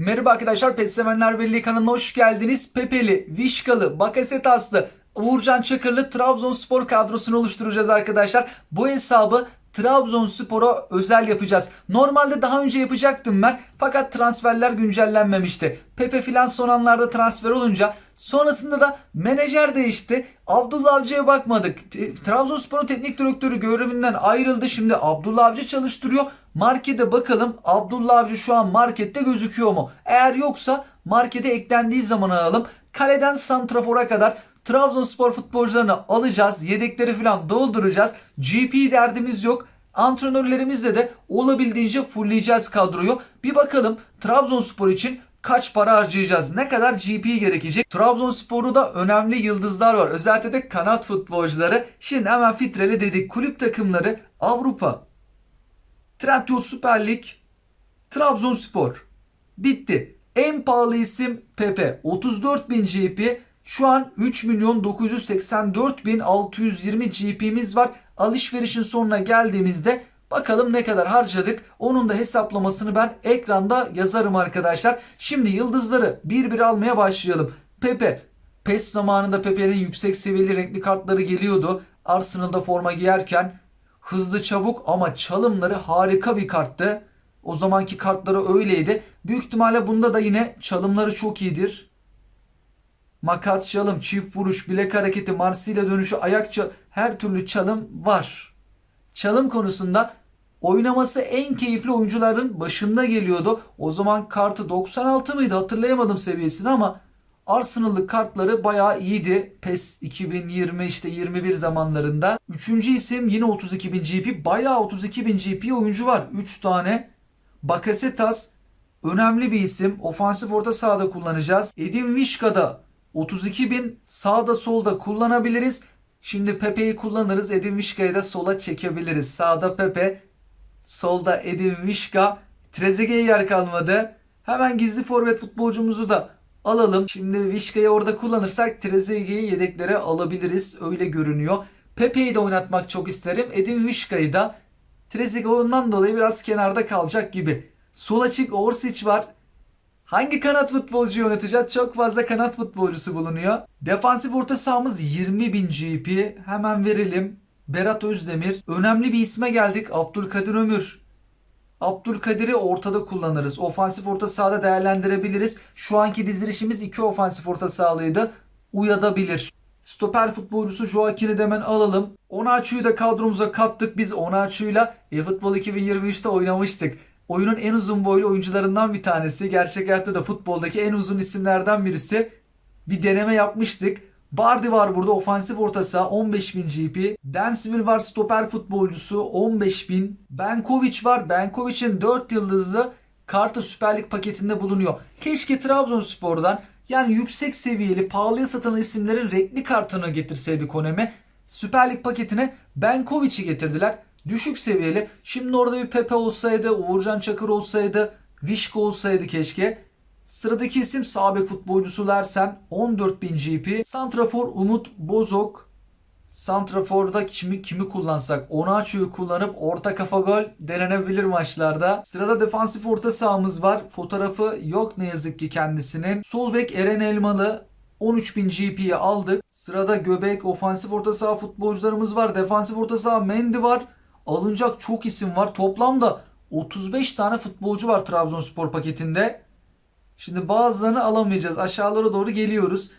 Merhaba arkadaşlar PES Sevenler Birliği kanalına hoş geldiniz. Pepeli, Vişkalı, Bakasetaslı, Uğurcan Çakırlı Trabzonspor kadrosunu oluşturacağız arkadaşlar. Bu hesabı Trabzonspor'a özel yapacağız. Normalde daha önce yapacaktım ben fakat transferler güncellenmemişti. Pepe filan son anlarda transfer olunca sonrasında da menajer değişti. Abdullah Avcı'ya bakmadık. Trabzonspor'un teknik direktörü görevinden ayrıldı. Şimdi Abdullah Avcı çalıştırıyor. Markete bakalım Abdullah Avcı şu an markette gözüküyor mu? Eğer yoksa markete eklendiği zaman alalım. Kaleden santrafora kadar Trabzonspor futbolcularını alacağız. Yedekleri falan dolduracağız. GP derdimiz yok. Antrenörlerimizle de olabildiğince fullleyeceğiz kadroyu. Bir bakalım Trabzonspor için kaç para harcayacağız? Ne kadar GP gerekecek? Trabzonspor'da da önemli yıldızlar var. Özellikle de kanat futbolcuları. Şimdi hemen filtreli dedik. Kulüp takımları Avrupa, Trendyol Süper Lig, Trabzonspor. Bitti. En pahalı isim Pepe. 34.000 GP. Şu an 3 milyon 984.620 GP'miz var. Alışverişin sonuna geldiğimizde bakalım ne kadar harcadık. Onun da hesaplamasını ben ekranda yazarım arkadaşlar. Şimdi yıldızları bir bir almaya başlayalım. Pepe. PES zamanında Pepe'nin yüksek seviyeli renkli kartları geliyordu. Arsenal'da forma giyerken hızlı çabuk ama çalımları harika bir karttı. O zamanki kartları öyleydi. Büyük ihtimalle bunda da yine çalımları çok iyidir. Makat çalım, çift vuruş, bilek hareketi, Marsilya dönüşü, ayak çal her türlü çalım var. Çalım konusunda oynaması en keyifli oyuncuların başında geliyordu. O zaman kartı 96 mıydı hatırlayamadım seviyesini ama Arsenal'lı kartları bayağı iyiydi. PES 2020 işte 21 zamanlarında. Üçüncü isim yine 32.000 GP. Bayağı 32.000 GP oyuncu var. 3 tane. Bakasetas önemli bir isim. Ofansif orta sahada kullanacağız. Edin Vişka'da 32.000 sağda solda kullanabiliriz. Şimdi Pepe'yi kullanırız. Edin Vişka'yı da sola çekebiliriz. Sağda Pepe, solda Edin Vişka. Trezeguet'e yer kalmadı. Hemen gizli forvet futbolcumuzu da alalım. Şimdi Vişka'yı orada kullanırsak Trezeguet'i yedeklere alabiliriz. Öyle görünüyor. Pepe'yi de oynatmak çok isterim. Edin Vişka'yı da Trezeguet dolayı biraz kenarda kalacak gibi. Sol açık Orsic var. Hangi kanat futbolcuyu oynatacağız? Çok fazla kanat futbolcusu bulunuyor. Defansif orta sahamız 20.000 GP. Hemen verelim. Berat Özdemir. Önemli bir isme geldik. Abdülkadir Ömür. Abdülkadir'i ortada kullanırız. Ofansif orta sahada değerlendirebiliriz. Şu anki dizilişimiz iki ofansif orta sahalıydı. Uyadabilir. Stoper futbolcusu Joaquin'i de hemen alalım. Onaçu'yu da kadromuza kattık. Biz Onaçu'yla eFootball 2023'te oynamıştık. Oyunun en uzun boylu oyuncularından bir tanesi. Gerçek hayatta da futboldaki en uzun isimlerden birisi. Bir deneme yapmıştık. Bardi var burada ofansif orta saha 15.000 GP. Dansville var stoper futbolcusu 15.000. Benkovic var. Benkovic'in 4 yıldızlı kartı Süper Lig paketinde bulunuyor. Keşke Trabzonspor'dan yani yüksek seviyeli pahalıya satılan isimlerin renkli kartını getirseydi Konemi. Süper Lig paketine Benkovic'i getirdiler. Düşük seviyeli. Şimdi orada bir Pepe olsaydı, Uğurcan Çakır olsaydı, Vişko olsaydı keşke. Sıradaki isim sağ futbolcusu Lersen 14.000 GP. Santrafor Umut Bozok. Santrafor'da kimi, kimi kullansak? Onaçu'yu kullanıp orta kafa gol denenebilir maçlarda. Sırada defansif orta sahamız var. Fotoğrafı yok ne yazık ki kendisinin. Sol bek Eren Elmalı 13.000 GP'yi aldık. Sırada göbek ofansif orta saha futbolcularımız var. Defansif orta saha Mendy var. Alınacak çok isim var. Toplamda 35 tane futbolcu var Trabzonspor paketinde. Şimdi bazılarını alamayacağız. Aşağılara doğru geliyoruz.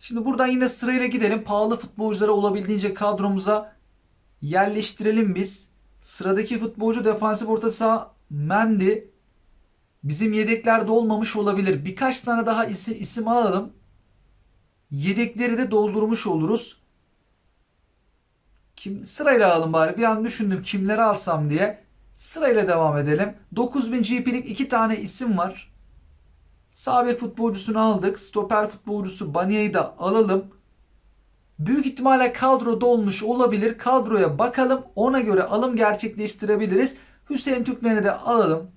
Şimdi buradan yine sırayla gidelim. Pahalı futbolcuları olabildiğince kadromuza yerleştirelim biz. Sıradaki futbolcu defansif orta saha Mendy. Bizim yedeklerde olmamış olabilir. Birkaç tane daha isim, isim alalım. Yedekleri de doldurmuş oluruz. Kim sırayla alalım bari. Bir an düşündüm kimleri alsam diye. Sırayla devam edelim. 9000 GP'lik iki tane isim var. Sağ futbolcusunu aldık. Stoper futbolcusu Banya'yı da alalım. Büyük ihtimalle kadro dolmuş olabilir. Kadroya bakalım. Ona göre alım gerçekleştirebiliriz. Hüseyin Türkmen'i de alalım.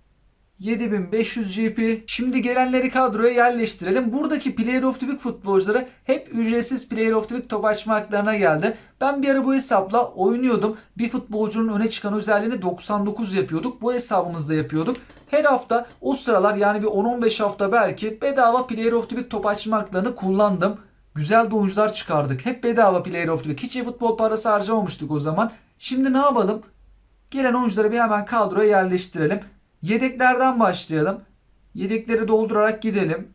7500 GP. Şimdi gelenleri kadroya yerleştirelim. Buradaki Player of the Week futbolcuları hep ücretsiz Player of the Week top açma geldi. Ben bir ara bu hesapla oynuyordum. Bir futbolcunun öne çıkan özelliğini 99 yapıyorduk. Bu hesabımızda yapıyorduk. Her hafta o sıralar yani bir 10-15 hafta belki bedava Player of the Week top açma haklarını kullandım. Güzel de oyuncular çıkardık. Hep bedava Player of the Week. Hiç futbol parası harcamamıştık o zaman. Şimdi ne yapalım? Gelen oyuncuları bir hemen kadroya yerleştirelim. Yedeklerden başlayalım. Yedekleri doldurarak gidelim.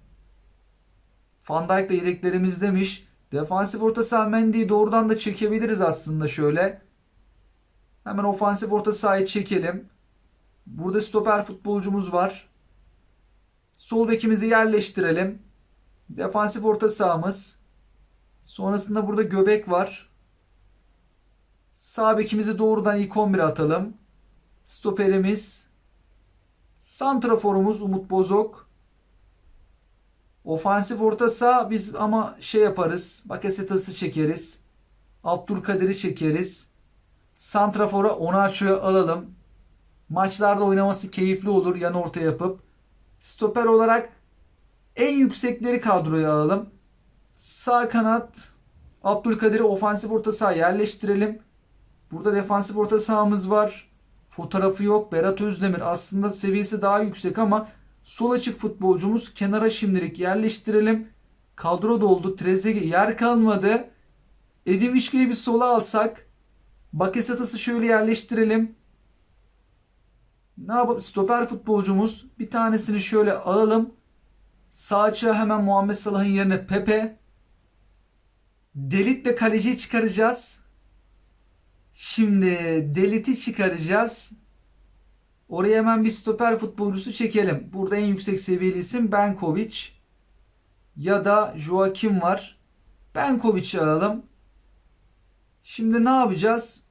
Van Dijk da yedeklerimiz demiş. Defansif orta saha Mendy'yi doğrudan da çekebiliriz aslında şöyle. Hemen ofansif orta sahayı çekelim. Burada stoper futbolcumuz var. Sol bekimizi yerleştirelim. Defansif orta sahamız. Sonrasında burada göbek var. Sağ bekimizi doğrudan ilk 11'e atalım. Stoperimiz. Santraforumuz Umut Bozok. Ofansif orta saha biz ama şey yaparız. Bakasetas'ı çekeriz. Abdülkadir'i çekeriz. Santrafor'a Onaço'yu alalım. Maçlarda oynaması keyifli olur yan orta yapıp. Stoper olarak en yüksekleri kadroya alalım. Sağ kanat Abdülkadir'i ofansif orta saha yerleştirelim. Burada defansif orta sahamız var. Fotoğrafı yok. Berat Özdemir aslında seviyesi daha yüksek ama sol açık futbolcumuz kenara şimdilik yerleştirelim. Kadro doldu. Trezeguet yer kalmadı. Edim İşki'yi bir sola alsak. Bakasetas'ı şöyle yerleştirelim. Ne yapalım? Stoper futbolcumuz. Bir tanesini şöyle alalım. Sağ açığa hemen Muhammed Salah'ın yerine Pepe. Delit de kaleciyi çıkaracağız. Şimdi Delit'i çıkaracağız. Oraya hemen bir stoper futbolcusu çekelim. Burada en yüksek seviyeli isim Benkovic. Ya da Joakim var. Benkovic'i alalım. Şimdi ne yapacağız?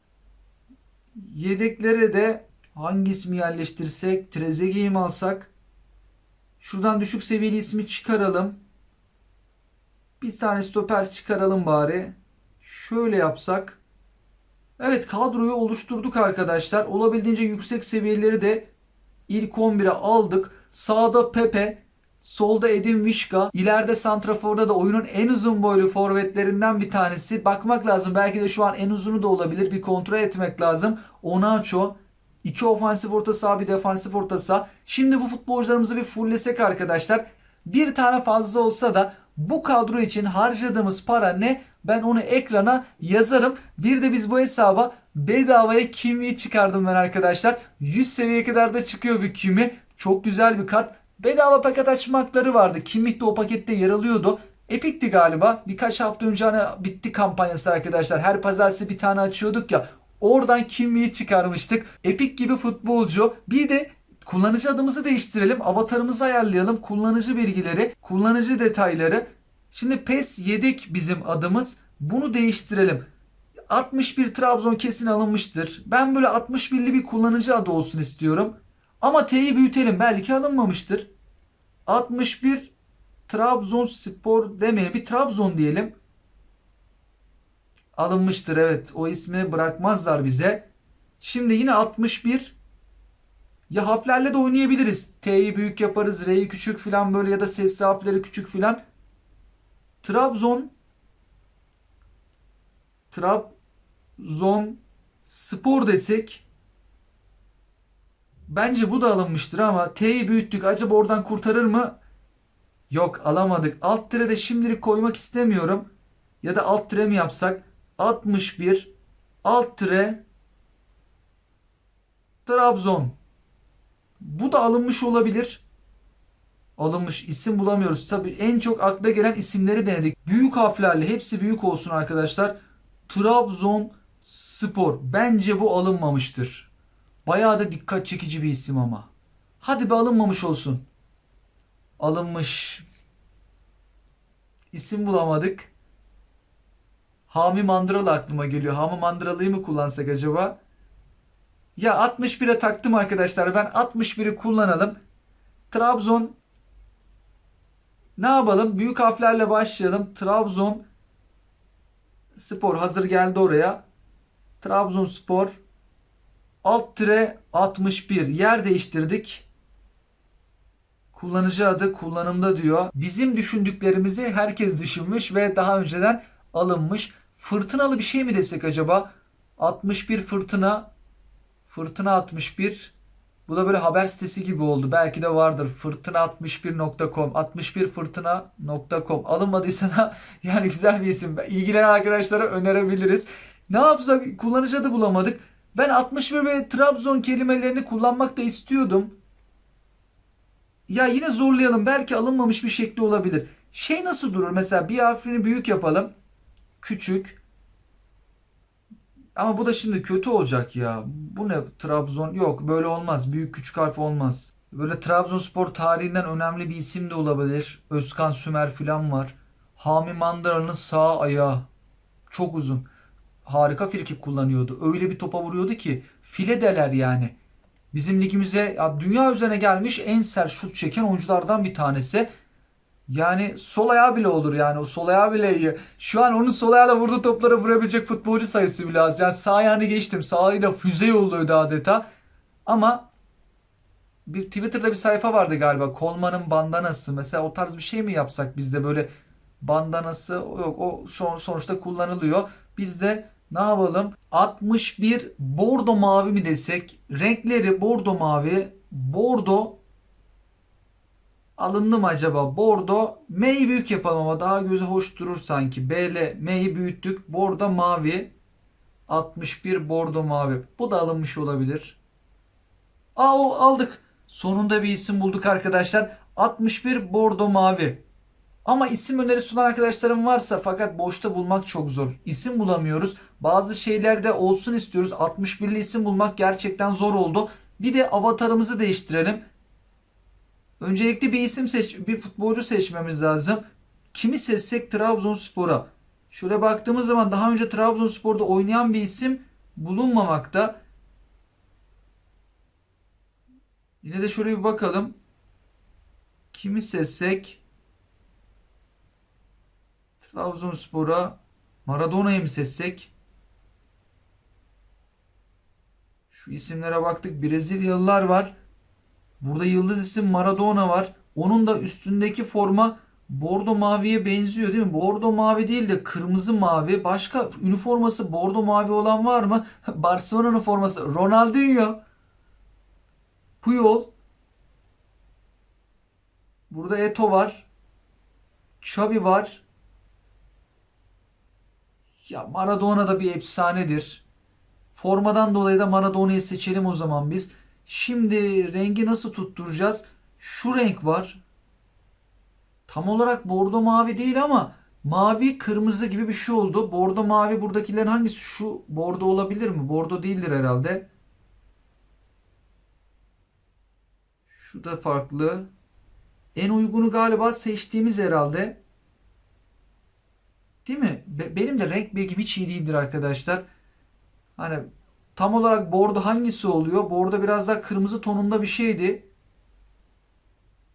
Yedeklere de hangi ismi yerleştirsek? Trezeguet'i mi alsak? Şuradan düşük seviyeli ismi çıkaralım. Bir tane stoper çıkaralım bari. Şöyle yapsak. Evet kadroyu oluşturduk arkadaşlar. Olabildiğince yüksek seviyeleri de ilk 11'e aldık. Sağda Pepe, solda Edin Vişka, ileride Santrafor'da da oyunun en uzun boylu forvetlerinden bir tanesi. Bakmak lazım. Belki de şu an en uzunu da olabilir. Bir kontrol etmek lazım. Onaço. İki ofansif orta saha bir defansif orta saha. Şimdi bu futbolcularımızı bir fulllesek arkadaşlar. Bir tane fazla olsa da bu kadro için harcadığımız para ne? Ben onu ekrana yazarım. Bir de biz bu hesaba bedavaya kimi çıkardım ben arkadaşlar. 100 seviyeye kadar da çıkıyor bir kimi. Çok güzel bir kart. Bedava paket açmakları vardı. Kimih de o pakette yer alıyordu. Epic'ti galiba. Birkaç hafta önce hani bitti kampanyası arkadaşlar. Her pazartesi bir tane açıyorduk ya. Oradan kimliği çıkarmıştık. Epic gibi futbolcu. Bir de kullanıcı adımızı değiştirelim. Avatarımızı ayarlayalım. Kullanıcı bilgileri, kullanıcı detayları. Şimdi PES yedek bizim adımız. Bunu değiştirelim. 61 Trabzon kesin alınmıştır. Ben böyle 61'li bir kullanıcı adı olsun istiyorum. Ama T'yi büyütelim. Belki alınmamıştır. 61 Trabzon Spor demeyelim. Bir Trabzon diyelim. Alınmıştır evet. O ismi bırakmazlar bize. Şimdi yine 61 ya harflerle de oynayabiliriz. T'yi büyük yaparız. R'yi küçük filan böyle ya da sesli harfleri küçük filan. Trabzon Trabzon Spor desek bence bu da alınmıştır ama T'yi büyüttük. Acaba oradan kurtarır mı? Yok alamadık. Alt tire de şimdilik koymak istemiyorum. Ya da alt tire mi yapsak? 61 alt tire Trabzon. Bu da alınmış olabilir. Alınmış isim bulamıyoruz. Tabii en çok akla gelen isimleri denedik. Büyük harflerle hepsi büyük olsun arkadaşlar. Trabzon Spor. Bence bu alınmamıştır. Bayağı da dikkat çekici bir isim ama. Hadi bir alınmamış olsun. Alınmış. İsim bulamadık. Hami Mandıralı aklıma geliyor. Hami Mandıralı'yı mı kullansak acaba? Ya 61'e taktım arkadaşlar. Ben 61'i kullanalım. Trabzon ne yapalım? Büyük harflerle başlayalım. Trabzon Spor hazır geldi oraya. Trabzonspor alt tire 61 yer değiştirdik. Kullanıcı adı kullanımda diyor. Bizim düşündüklerimizi herkes düşünmüş ve daha önceden alınmış. Fırtınalı bir şey mi desek acaba? 61 fırtına. Fırtına 61. Bu da böyle haber sitesi gibi oldu. Belki de vardır. Fırtına61.com 61fırtına.com Alınmadıysa da yani güzel bir isim. İlgilenen arkadaşlara önerebiliriz. Ne yapsak? Kullanıcı adı bulamadık. Ben 61 ve Trabzon kelimelerini kullanmak da istiyordum. Ya yine zorlayalım. Belki alınmamış bir şekli olabilir. Şey nasıl durur? Mesela bir harfini büyük yapalım. Küçük. Ama bu da şimdi kötü olacak ya. Bu ne? Trabzon. Yok böyle olmaz. Büyük küçük harf olmaz. Böyle Trabzonspor tarihinden önemli bir isim de olabilir. Özkan Sümer falan var. Hami Mandıra'nın sağ ayağı. Çok uzun. Harika frikik kullanıyordu. Öyle bir topa vuruyordu ki file deler yani. Bizim ligimize ya dünya üzerine gelmiş en sert şut çeken oyunculardan bir tanesi. Yani sol ayağı bile olur yani o sol ayağı bile iyi. Şu an onun sol ayağıyla vurduğu toplara vurabilecek futbolcu sayısı bile az. Yani sağ ayağını geçtim. Sağ ayağıyla füze yolluyordu adeta. Ama bir Twitter'da bir sayfa vardı galiba. Kolman'ın bandanası. Mesela o tarz bir şey mi yapsak biz de böyle bandanası yok o son, sonuçta kullanılıyor. Biz de ne yapalım? 61 bordo mavi mi desek? Renkleri bordo mavi. Bordo alındı mı acaba? Bordo M'yi büyük yapalım ama daha göze hoş durur sanki. B ile M'yi büyüttük. Bordo mavi. 61 bordo mavi. Bu da alınmış olabilir. Aa aldık. Sonunda bir isim bulduk arkadaşlar. 61 bordo mavi. Ama isim önerisi sunan arkadaşlarım varsa fakat boşta bulmak çok zor. İsim bulamıyoruz. Bazı şeylerde olsun istiyoruz. 61'li isim bulmak gerçekten zor oldu. Bir de avatarımızı değiştirelim. Öncelikle bir isim seç, bir futbolcu seçmemiz lazım. Kimi seçsek Trabzonspor'a. Şöyle baktığımız zaman daha önce Trabzonspor'da oynayan bir isim bulunmamakta. Yine de şöyle bir bakalım. Kimi seçsek Trabzonspor'a Maradona'yı mı seçsek? Şu isimlere baktık. Brezilyalılar var. Burada yıldız isim Maradona var. Onun da üstündeki forma bordo maviye benziyor değil mi? Bordo mavi değil de kırmızı mavi. Başka üniforması bordo mavi olan var mı? Barcelona'nın forması Ronaldinho. Puyol. Burada Eto var. Xavi var. Ya Maradona da bir efsanedir. Formadan dolayı da Maradona'yı seçelim o zaman biz. Şimdi rengi nasıl tutturacağız? Şu renk var. Tam olarak bordo mavi değil ama mavi kırmızı gibi bir şey oldu. Bordo mavi buradakilerin hangisi? Şu bordo olabilir mi? Bordo değildir herhalde. Şu da farklı. En uygunu galiba seçtiğimiz herhalde. Değil mi? Be- benim de renk bilgim hiç iyi değildir arkadaşlar. Hani tam olarak bordo hangisi oluyor? Bordo biraz daha kırmızı tonunda bir şeydi.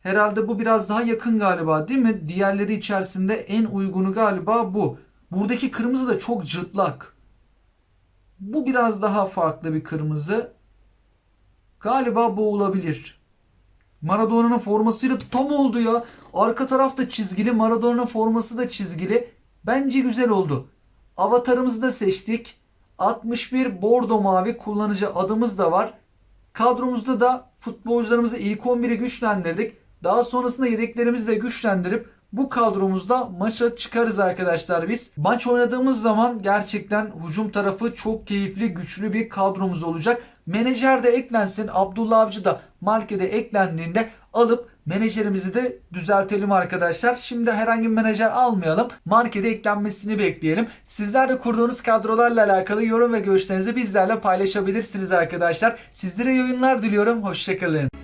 Herhalde bu biraz daha yakın galiba değil mi? Diğerleri içerisinde en uygunu galiba bu. Buradaki kırmızı da çok cırtlak. Bu biraz daha farklı bir kırmızı. Galiba bu olabilir. Maradona'nın formasıyla tam oldu ya. Arka tarafta çizgili, Maradona'nın forması da çizgili. Bence güzel oldu. Avatarımızı da seçtik. 61 bordo mavi kullanıcı adımız da var. Kadromuzda da futbolcularımızı ilk 11'i güçlendirdik. Daha sonrasında yedeklerimizi de güçlendirip bu kadromuzda maça çıkarız arkadaşlar biz. Maç oynadığımız zaman gerçekten hücum tarafı çok keyifli, güçlü bir kadromuz olacak. Menajer de eklensin. Abdullah Avcı da markete eklendiğinde alıp menajerimizi de düzeltelim arkadaşlar. Şimdi herhangi bir menajer almayalım. Markete eklenmesini bekleyelim. Sizler de kurduğunuz kadrolarla alakalı yorum ve görüşlerinizi bizlerle paylaşabilirsiniz arkadaşlar. Sizlere iyi oyunlar diliyorum. Hoşçakalın.